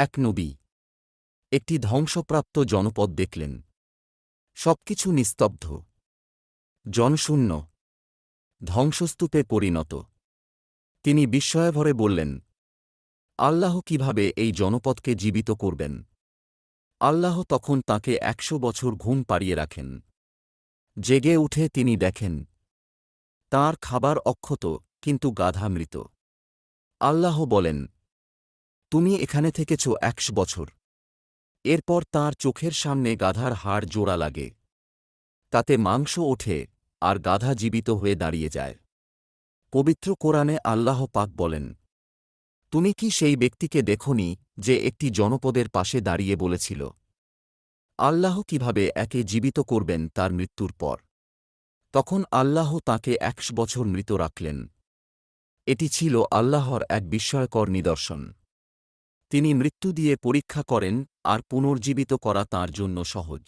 এক নবী। একটি ধ্বংসপ্রাপ্ত জনপদ দেখলেন। সবকিছু নিস্তব্ধ। জনশূন্য। ধ্বংসস্তূপে পরিণত। তিনি বিস্ময়ভরে বললেন, আল্লাহ কীভাবে এই জনপদকে জীবিত করবেন? আল্লাহ তখন তাকে একশো বছর ঘুম পাড়িয়ে রাখেন। জেগে উঠে তিনি দেখেন, তার খাবার অক্ষত কিন্তু গাধা মৃত। আল্লাহ বলেন তুমি এখানে থেকেছ একশো বছর। এরপর তার চোখের সামনে গাধার হাড় জোড়া লাগে। তাতে মাংস ওঠে আর গাধা জীবিত হয়ে দাঁড়িয়ে যায়। পবিত্র কোরআনে আল্লাহ পাক বলেন, তুমি কি সেই ব্যক্তিকে দেখনি যে একটি জনপদের পাশে দাঁড়িয়ে বলেছিল, আল্লাহ কীভাবে একে জীবিত করবেন তার মৃত্যুর পর তখন আল্লাহ তাকে একশ বছর মৃত রাখলেন। এটি ছিল আল্লাহর এক বিস্ময়কর নিদর্শন। তিনি মৃত্যু দিয়ে পরীক্ষা করেন আর পুনর্জীবিত করা তাঁর জন্য সহজ।